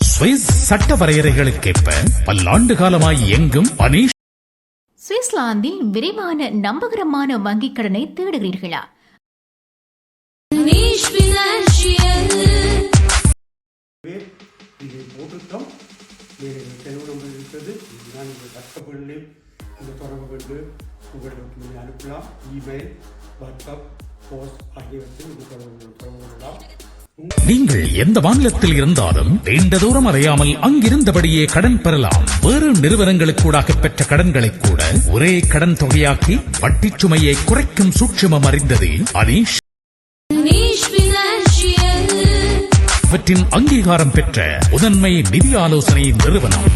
Swiss சட்ட வரையறைகளுக்கேற்ப பல்லாண்டு காலமாய் இயங்கும் அனீஷ். சுவிட்சர்லாந்தில் விரைவான நம்பகரமான வங்கிக் கடனை தேடுகிறீர்களா? தொடர்பு கொண்டு உங்களுக்கு அனுப்பலாம். இமெயில் வாட்ஸ்அப் போஸ்ட் நீங்கள் எந்த மாநிலத்தில் இருந்தாலும் நீண்ட தூரம் அறையாமல் அங்கிருந்தபடியே கடன் பெறலாம். வேறு நிறுவனங்களுக்கூடாக பெற்ற கடன்களை கூட ஒரே கடன் தொகையாக்கி வட்டிச் சுமையை குறைக்கும் சூட்சுமம் அறிந்தது அனீஷ். அவற்றின் அங்கீகாரம் பெற்ற முதன்மை நிதி ஆலோசனை நிறுவனம்.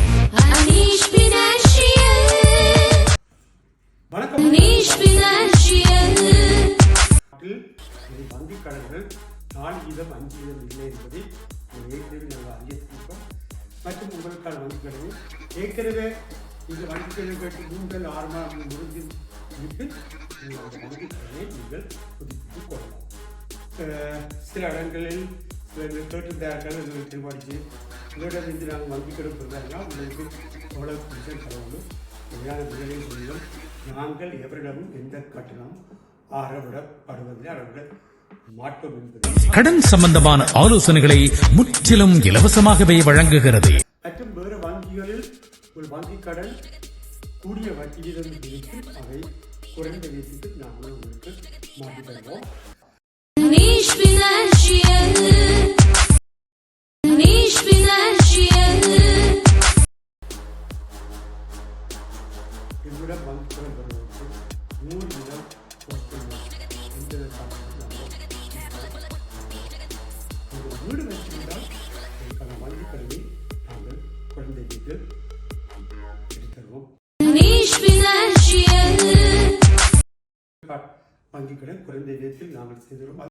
இது வங்கிக் கடன்கள் நாலு வீதம் அஞ்சு வீதம் இல்லை என்பதை ஏற்கனவே நாங்கள் அறிவித்திருக்கோம் மற்றும் உங்களுக்கான வங்கிக் கடனை ஏற்கனவே இந்த வங்கிக் கடன் கேட்டு மூன்று ஆறு மாதம் முடிஞ்சு விட்டு நீங்கள் அந்த வங்கிக் கடனை நீங்கள் புதுப்பித்துக் கொள்ளலாம். சில இடங்களில் சில கேட்டிருந்தார்கள் எங்களுக்கு தீர்மானிச்சு உங்களிடம் இருந்து நாங்கள் வங்கிக் கடன் பெறுறாங்கன்னா உங்களுக்கு எவ்வளோ பிடிச்சல் கடவுளும் சரியான விலையை சொல்லுங்கள் நாங்கள் எவரிடமும் எந்த கட்டணம் அவர்கள் கடன் சம்பந்தமான ஆலோசனைகளை முற்றிலும் இலவசமாகவே வழங்குகிறது மற்றும் வேறு வங்கிகளில் ஒரு வங்கி கடன் கூடிய வட்டி வீதம் விதித்து அதை குறைந்த வீதத்துக்கு நாங்கள் உங்களுக்கு மாற்றி தருவோம் Nicht finanziell. Nicht finanziell. எங்களிடம் வங்கி கடன் பெறுவதற்கு நூறு வீதம் வீடு வச்சிருந்தால் உங்களுக்கான வங்கி கடனை நாங்கள் குறைந்த வீதத்தில் எடுத்தருவோம். வங்கி கடன் குறைந்த வீதத்தில் நாங்கள் செய்துள்ளோம்